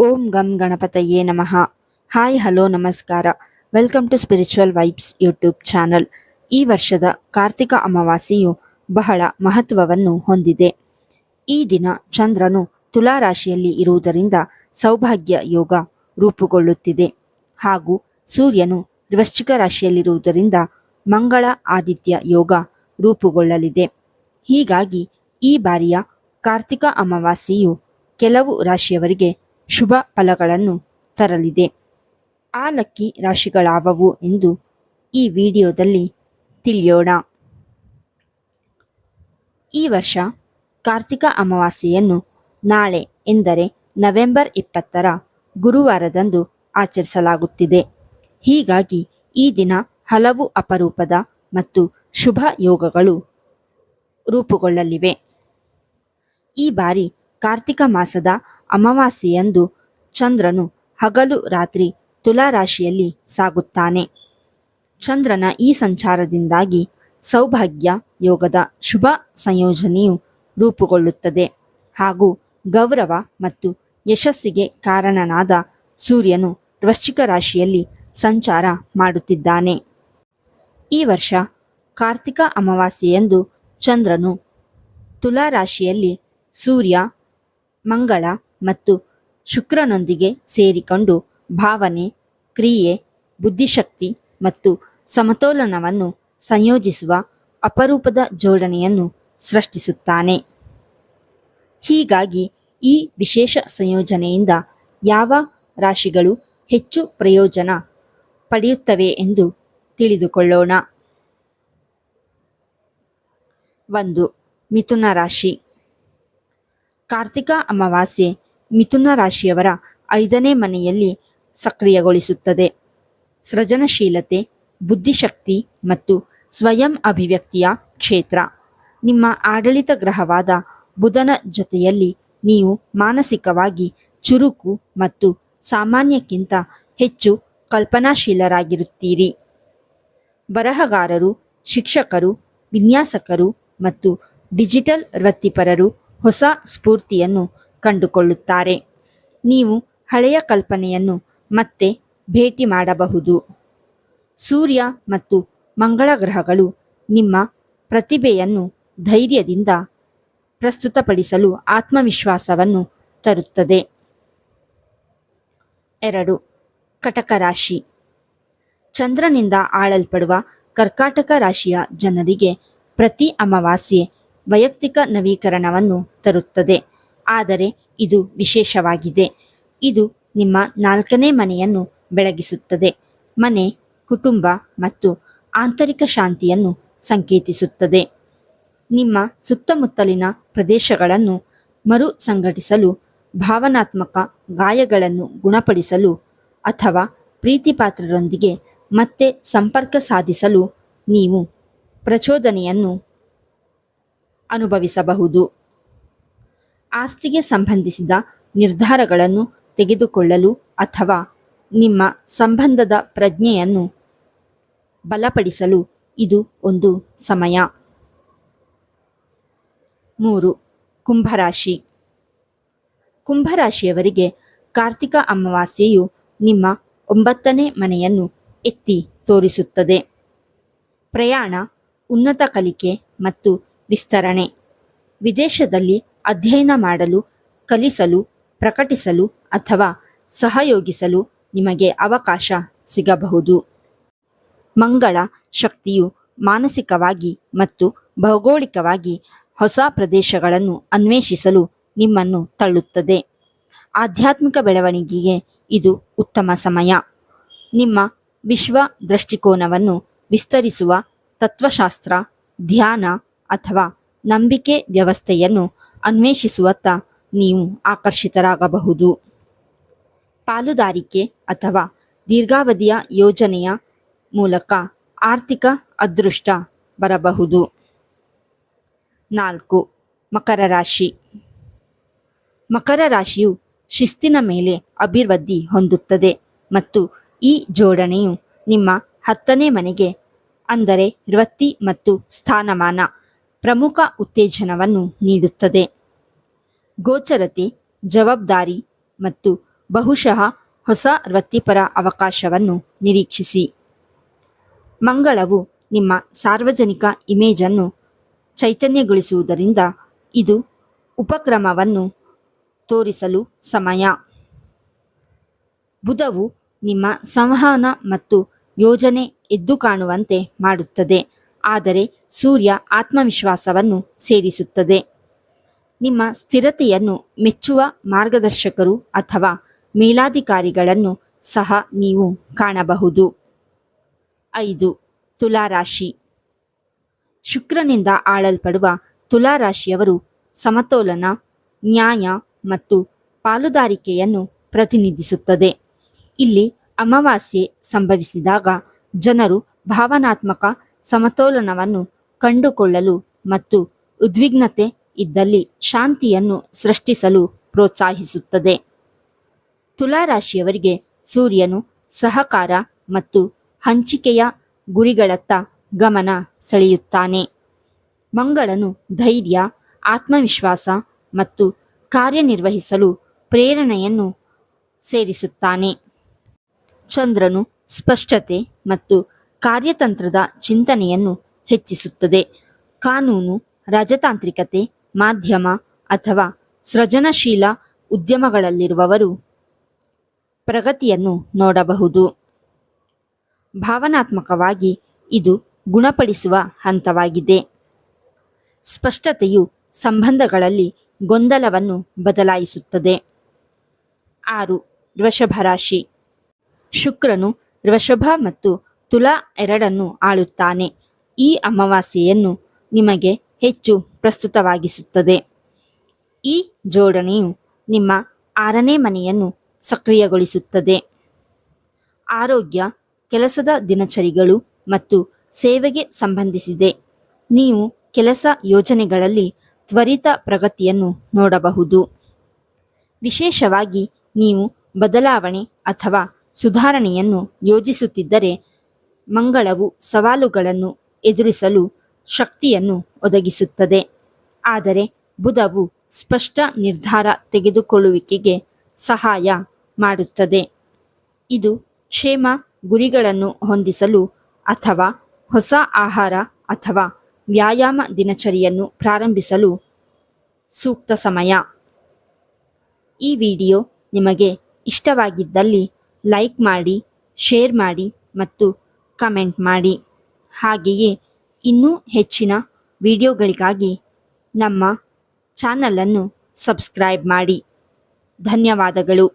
ಓಂ ಗಂ ಗಣಪತಯೇ ನಮಃ. ಹಾಯ್, ಹಲೋ, ನಮಸ್ಕಾರ. Welcome to spiritual vibes YouTube channel. ಈ ವರ್ಷದ ಕಾರ್ತಿಕ ಅಮಾವಾಸ್ಯೆಯು ಬಹಳ ಮಹತ್ವವನ್ನು ಹೊಂದಿದೆ. ಈ ದಿನ ಚಂದ್ರನು ತುಲಾ ರಾಶಿಯಲ್ಲಿ ಇರುವುದರಿಂದ ಸೌಭಾಗ್ಯ ಯೋಗ ರೂಪುಗೊಳ್ಳುತ್ತಿದೆ. ಹಾಗೂ ಸೂರ್ಯನು ವೃಶ್ಚಿಕ ರಾಶಿಯಲ್ಲಿರುವುದರಿಂದ ಮಂಗಳ ಆದಿತ್ಯ ಯೋಗ ರೂಪುಗೊಳ್ಳಲಿದೆ. ಹೀಗಾಗಿ ಈ ಬಾರಿಯ ಕಾರ್ತಿಕ ಅಮಾವಾಸ್ಯೆಯು ಕೆಲವು ರಾಶಿಯವರಿಗೆ ಶುಭ ಫಲಗಳನ್ನು ತರಲಿದೆ. ಆ ಲಕ್ಕಿ ರಾಶಿಗಳಾವವು ಎಂದು ಈ ವಿಡಿಯೋದಲ್ಲಿ ತಿಳಿಯೋಣ. ಈ ವರ್ಷ ಕಾರ್ತಿಕ ಅಮಾವಾಸ್ಯೆಯನ್ನು ನಾಳೆ ಎಂದರೆ ನವೆಂಬರ್ ಇಪ್ಪತ್ತರ ಗುರುವಾರದಂದು ಆಚರಿಸಲಾಗುತ್ತಿದೆ. ಹೀಗಾಗಿ ಈ ದಿನ ಹಲವು ಅಪರೂಪದ ಮತ್ತು ಶುಭ ಯೋಗಗಳು ರೂಪುಗೊಳ್ಳಲಿವೆ. ಈ ಬಾರಿ ಕಾರ್ತಿಕ ಮಾಸದ ಅಮಾವಾಸ್ಯೆಯಂದು ಚಂದ್ರನು ಹಗಲು ರಾತ್ರಿ ತುಲಾರಾಶಿಯಲ್ಲಿ ಸಾಗುತ್ತಾನೆ. ಚಂದ್ರನ ಈ ಸಂಚಾರದಿಂದಾಗಿ ಸೌಭಾಗ್ಯ ಯೋಗದ ಶುಭ ಸಂಯೋಜನೆಯು ರೂಪುಗೊಳ್ಳುತ್ತದೆ. ಹಾಗೂ ಗೌರವ ಮತ್ತು ಯಶಸ್ಸಿಗೆ ಕಾರಣನಾದ ಸೂರ್ಯನು ವೃಶ್ಚಿಕ ರಾಶಿಯಲ್ಲಿ ಸಂಚಾರ ಮಾಡುತ್ತಿದ್ದಾನೆ. ಈ ವರ್ಷ ಕಾರ್ತಿಕ ಅಮಾವಾಸ್ಯೆಯಂದು ಚಂದ್ರನು ತುಲಾ ರಾಶಿಯಲ್ಲಿ ಸೂರ್ಯ, ಮಂಗಳ ಮತ್ತು ಶುಕ್ರನೊಂದಿಗೆ ಸೇರಿಕೊಂಡು ಭಾವನೆ, ಕ್ರಿಯೆ, ಬುದ್ಧಿಶಕ್ತಿ ಮತ್ತು ಸಮತೋಲನವನ್ನು ಸಂಯೋಜಿಸುವ ಅಪರೂಪದ ಜೋಡಣೆಯನ್ನು ಸೃಷ್ಟಿಸುತ್ತಾನೆ. ಹೀಗಾಗಿ ಈ ವಿಶೇಷ ಸಂಯೋಜನೆಯಿಂದ ಯಾವ ರಾಶಿಗಳು ಹೆಚ್ಚು ಪ್ರಯೋಜನ ಪಡೆಯುತ್ತವೆ ಎಂದು ತಿಳಿದುಕೊಳ್ಳೋಣ. ಒಂದು, ಮಿಥುನ ರಾಶಿ. ಕಾರ್ತಿಕ ಅಮಾವಾಸ್ಯೆ ಮಿಥುನ ರಾಶಿಯವರ ಐದನೇ ಮನೆಯಲ್ಲಿ ಸಕ್ರಿಯಗೊಳಿಸುತ್ತದೆ. ಸೃಜನಶೀಲತೆ, ಬುದ್ಧಿಶಕ್ತಿ ಮತ್ತು ಸ್ವಯಂ ಅಭಿವ್ಯಕ್ತಿಯ ಕ್ಷೇತ್ರ. ನಿಮ್ಮ ಆಡಳಿತ ಗ್ರಹವಾದ ಬುಧನ ಜೊತೆಯಲ್ಲಿ ನೀವು ಮಾನಸಿಕವಾಗಿ ಚುರುಕು ಮತ್ತು ಸಾಮಾನ್ಯಕ್ಕಿಂತ ಹೆಚ್ಚು ಕಲ್ಪನಾಶೀಲರಾಗಿರುತ್ತೀರಿ. ಬರಹಗಾರರು, ಶಿಕ್ಷಕರು, ವಿನ್ಯಾಸಕರು ಮತ್ತು ಡಿಜಿಟಲ್ ವೃತ್ತಿಪರರು ಹೊಸ ಸ್ಫೂರ್ತಿಯನ್ನು ಕಂಡುಕೊಳ್ಳುತ್ತಾರೆ. ನೀವು ಹಳೆಯ ಕಲ್ಪನೆಯನ್ನು ಮತ್ತೆ ಭೇಟಿ ಮಾಡಬಹುದು. ಸೂರ್ಯ ಮತ್ತು ಮಂಗಳ ಗ್ರಹಗಳು ನಿಮ್ಮ ಪ್ರತಿಭೆಯನ್ನು ಧೈರ್ಯದಿಂದ ಪ್ರಸ್ತುತಪಡಿಸಲು ಆತ್ಮವಿಶ್ವಾಸವನ್ನು ತರುತ್ತದೆ. ಎರಡು, ಕಟಕ ರಾಶಿ. ಚಂದ್ರನಿಂದ ಆಳಲ್ಪಡುವ ಕರ್ಕಾಟಕ ರಾಶಿಯ ಜನರಿಗೆ ಪ್ರತಿ ಅಮಾವಾಸ್ಯೆ ವೈಯಕ್ತಿಕ ನವೀಕರಣವನ್ನು ತರುತ್ತದೆ. ಆದರೆ ಇದು ವಿಶೇಷವಾಗಿದೆ. ಇದು ನಿಮ್ಮ ನಾಲ್ಕನೇ ಮನೆಯನ್ನು ಬೆಳಗಿಸುತ್ತದೆ. ಮನೆ, ಕುಟುಂಬ ಮತ್ತು ಆಂತರಿಕ ಶಾಂತಿಯನ್ನು ಸಂಕೇತಿಸುತ್ತದೆ. ನಿಮ್ಮ ಸುತ್ತಮುತ್ತಲಿನ ಪ್ರದೇಶಗಳನ್ನು ಮರು ಸಂಘಟಿಸಲು ಭಾವನಾತ್ಮಕ ಗಾಯಗಳನ್ನು ಗುಣಪಡಿಸಲು ಅಥವಾ ಪ್ರೀತಿಪಾತ್ರರೊಂದಿಗೆ ಮತ್ತೆ ಸಂಪರ್ಕ ಸಾಧಿಸಲು ನೀವು ಪ್ರಚೋದನೆಯನ್ನು ಅನುಭವಿಸಬಹುದು. ಆಸ್ತಿಗೆ ಸಂಬಂಧಿಸಿದ ನಿರ್ಧಾರಗಳನ್ನು ತೆಗೆದುಕೊಳ್ಳಲು ಅಥವಾ ನಿಮ್ಮ ಸಂಬಂಧದ ಪ್ರಜ್ಞೆಯನ್ನು ಬಲಪಡಿಸಲು ಇದು ಒಂದು ಸಮಯ. ಮೂರು, ಕುಂಭರಾಶಿ. ಕುಂಭರಾಶಿಯವರಿಗೆ ಕಾರ್ತಿಕ ಅಮಾವಾಸ್ಯೆಯು ನಿಮ್ಮ ಒಂಬತ್ತನೇ ಮನೆಯನ್ನು ಎತ್ತಿ ತೋರಿಸುತ್ತದೆ. ಪ್ರಯಾಣ, ಉನ್ನತ ಕಲಿಕೆ ಮತ್ತು ವಿಸ್ತರಣೆ. ವಿದೇಶದಲ್ಲಿ ಅಧ್ಯಯನ ಮಾಡಲು, ಕಲಿಸಲು, ಪ್ರಕಟಿಸಲು ಅಥವಾ ಸಹಯೋಗಿಸಲು ನಿಮಗೆ ಅವಕಾಶ ಸಿಗಬಹುದು. ಮಂಗಳ ಶಕ್ತಿಯು ಮಾನಸಿಕವಾಗಿ ಮತ್ತು ಭೌಗೋಳಿಕವಾಗಿ ಹೊಸ ಪ್ರದೇಶಗಳನ್ನು ಅನ್ವೇಷಿಸಲು ನಿಮ್ಮನ್ನು ತಳ್ಳುತ್ತದೆ. ಆಧ್ಯಾತ್ಮಿಕ ಬೆಳವಣಿಗೆಗೆ ಇದು ಉತ್ತಮ ಸಮಯ. ನಿಮ್ಮ ವಿಶ್ವ ದೃಷ್ಟಿಕೋನವನ್ನು ವಿಸ್ತರಿಸುವ ತತ್ವಶಾಸ್ತ್ರ, ಧ್ಯಾನ ಅಥವಾ ನಂಬಿಕೆ ವ್ಯವಸ್ಥೆಯನ್ನು ಅನ್ವೇಷಿಸುವತ್ತ ನೀವು ಆಕರ್ಷಿತರಾಗಬಹುದು. ಪಾಲುದಾರಿಕೆ ಅಥವಾ ದೀರ್ಘಾವಧಿಯ ಯೋಜನೆಯ ಮೂಲಕ ಆರ್ಥಿಕ ಅದೃಷ್ಟ ಬರಬಹುದು. ನಾಲ್ಕು, ಮಕರ ರಾಶಿ. ಮಕರ ರಾಶಿಯು ಶಿಸ್ತಿನ ಮೇಲೆ ಅಭಿವೃದ್ಧಿ ಹೊಂದುತ್ತದೆ ಮತ್ತು ಈ ಜೋಡಣೆಯು ನಿಮ್ಮ ಹತ್ತನೇ ಮನೆಗೆ ಅಂದರೆ ವೃತ್ತಿ ಮತ್ತು ಸ್ಥಾನಮಾನ ಪ್ರಮುಖ ಉತ್ತೇಜನವನ್ನು ನೀಡುತ್ತದೆ. ಗೋಚರತೆ, ಜವಾಬ್ದಾರಿ ಮತ್ತು ಬಹುಶಃ ಹೊಸ ವೃತ್ತಿಪರ ಅವಕಾಶವನ್ನು ನಿರೀಕ್ಷಿಸಿ. ಮಂಗಳವು ನಿಮ್ಮ ಸಾರ್ವಜನಿಕ ಇಮೇಜನ್ನು ಚೈತನ್ಯಗೊಳಿಸುವುದರಿಂದ ಇದು ಉಪಕ್ರಮವನ್ನು ತೋರಿಸಲು ಸಮಯ. ಬುಧವು ನಿಮ್ಮ ಸಂವಹನ ಮತ್ತು ಯೋಜನೆ ಎದ್ದು ಕಾಣುವಂತೆ ಮಾಡುತ್ತದೆ, ಆದರೆ ಸೂರ್ಯ ಆತ್ಮವಿಶ್ವಾಸವನ್ನು ಸೇರಿಸುತ್ತದೆ. ನಿಮ್ಮ ಸ್ಥಿರತೆಯನ್ನು ಮೆಚ್ಚುವ ಮಾರ್ಗದರ್ಶಕರು ಅಥವಾ ಮೇಲಾಧಿಕಾರಿಗಳನ್ನು ಸಹ ನೀವು ಕಾಣಬಹುದು. ಐದು, ತುಲಾರಾಶಿ. ಶುಕ್ರನಿಂದ ಆಳಲ್ಪಡುವ ತುಲಾರಾಶಿಯವರು ಸಮತೋಲನ, ನ್ಯಾಯ ಮತ್ತು ಪಾಲುದಾರಿಕೆಯನ್ನು ಪ್ರತಿನಿಧಿಸುತ್ತದೆ. ಇಲ್ಲಿ ಅಮಾವಾಸ್ಯೆ ಸಂಭವಿಸಿದಾಗ ಜನರು ಭಾವನಾತ್ಮಕ ಸಮತೋಲನವನ್ನು ಕಂಡುಕೊಳ್ಳಲು ಮತ್ತು ಉದ್ವಿಗ್ನತೆ ಇದ್ದಲ್ಲಿ ಶಾಂತಿಯನ್ನು ಸೃಷ್ಟಿಸಲು ಪ್ರೋತ್ಸಾಹಿಸುತ್ತದೆ. ತುಲಾರಾಶಿಯವರಿಗೆ ಸೂರ್ಯನು ಸಹಕಾರ ಮತ್ತು ಹಂಚಿಕೆಯ ಗುರಿಗಳತ್ತ ಗಮನ ಸೆಳೆಯುತ್ತಾನೆ. ಮಂಗಳನು ಧೈರ್ಯ, ಆತ್ಮವಿಶ್ವಾಸ ಮತ್ತು ಕಾರ್ಯನಿರ್ವಹಿಸಲು ಪ್ರೇರಣೆಯನ್ನು ಸೇರಿಸುತ್ತಾನೆ. ಚಂದ್ರನು ಸ್ಪಷ್ಟತೆ ಮತ್ತು ಕಾರ್ಯತಂತ್ರದ ಚಿಂತನೆಯನ್ನು ಹೆಚ್ಚಿಸುತ್ತದೆ. ಕಾನೂನು, ರಾಜತಾಂತ್ರಿಕತೆ ಮಾಧ್ಯಮ ಅಥವಾ ಸೃಜನಶೀಲ ಉದ್ಯಮಗಳಲ್ಲಿರುವವರು ಪ್ರಗತಿಯನ್ನು ನೋಡಬಹುದು. ಭಾವನಾತ್ಮಕವಾಗಿ ಇದು ಗುಣಪಡಿಸುವ ಹಂತವಾಗಿದೆ. ಸ್ಪಷ್ಟತೆಯು ಸಂಬಂಧಗಳಲ್ಲಿ ಗೊಂದಲವನ್ನು ಬದಲಾಯಿಸುತ್ತದೆ. ಆರು ವೃಷಭ ರಾಶಿ. ಶುಕ್ರನು ವೃಷಭ ಮತ್ತು ತುಲಾ ಎರಡನ್ನು ಆಳುತ್ತಾನೆ. ಈ ಅಮಾವಾಸ್ಯೆಯನ್ನು ನಿಮಗೆ ಹೆಚ್ಚು ಪ್ರಸ್ತುತವಾಗಿಸುತ್ತದೆ. ಈ ಜೋಡಣೆಯು ನಿಮ್ಮ ಆರನೇ ಮನೆಯನ್ನು ಸಕ್ರಿಯಗೊಳಿಸುತ್ತದೆ. ಆರೋಗ್ಯ, ಕೆಲಸದ ದಿನಚರಿಗಳು ಮತ್ತು ಸೇವೆಗೆ ಸಂಬಂಧಿಸಿದೆ. ನೀವು ಕೆಲಸ ಯೋಜನೆಗಳಲ್ಲಿ ತ್ವರಿತ ಪ್ರಗತಿಯನ್ನು ನೋಡಬಹುದು. ವಿಶೇಷವಾಗಿ ನೀವು ಬದಲಾವಣೆ ಅಥವಾ ಸುಧಾರಣೆಯನ್ನು ಯೋಜಿಸುತ್ತಿದ್ದರೆ, ಮಂಗಳವು ಸವಾಲುಗಳನ್ನು ಎದುರಿಸಲು ಶಕ್ತಿಯನ್ನು ಒದಗಿಸುತ್ತದೆ. ಆದರೆ ಬುಧವು ಸ್ಪಷ್ಟ ನಿರ್ಧಾರ ತೆಗೆದುಕೊಳ್ಳುವಿಕೆಗೆ ಸಹಾಯ ಮಾಡುತ್ತದೆ. ಇದು ಕ್ಷೇಮ ಗುರಿಗಳನ್ನು ಹೊಂದಿಸಲು ಅಥವಾ ಹೊಸ ಆಹಾರ ಅಥವಾ ವ್ಯಾಯಾಮ ದಿನಚರಿಯನ್ನು ಪ್ರಾರಂಭಿಸಲು ಸೂಕ್ತ ಸಮಯ. ಈ ವಿಡಿಯೋ ನಿಮಗೆ ಇಷ್ಟವಾಗಿದ್ದಲ್ಲಿ ಲೈಕ್ ಮಾಡಿ, ಶೇರ್ ಮಾಡಿ ಮತ್ತು ಕಮೆಂಟ್ ಮಾಡಿ. ಹಾಗೆಯೇ ಇನ್ನೂ ಹೆಚ್ಚಿನ ವಿಡಿಯೋಗಳಿಗಾಗಿ ನಮ್ಮ ಚಾನಲನ್ನು ಸಬ್ಸ್ಕ್ರೈಬ್ ಮಾಡಿ. ಧನ್ಯವಾದಗಳು.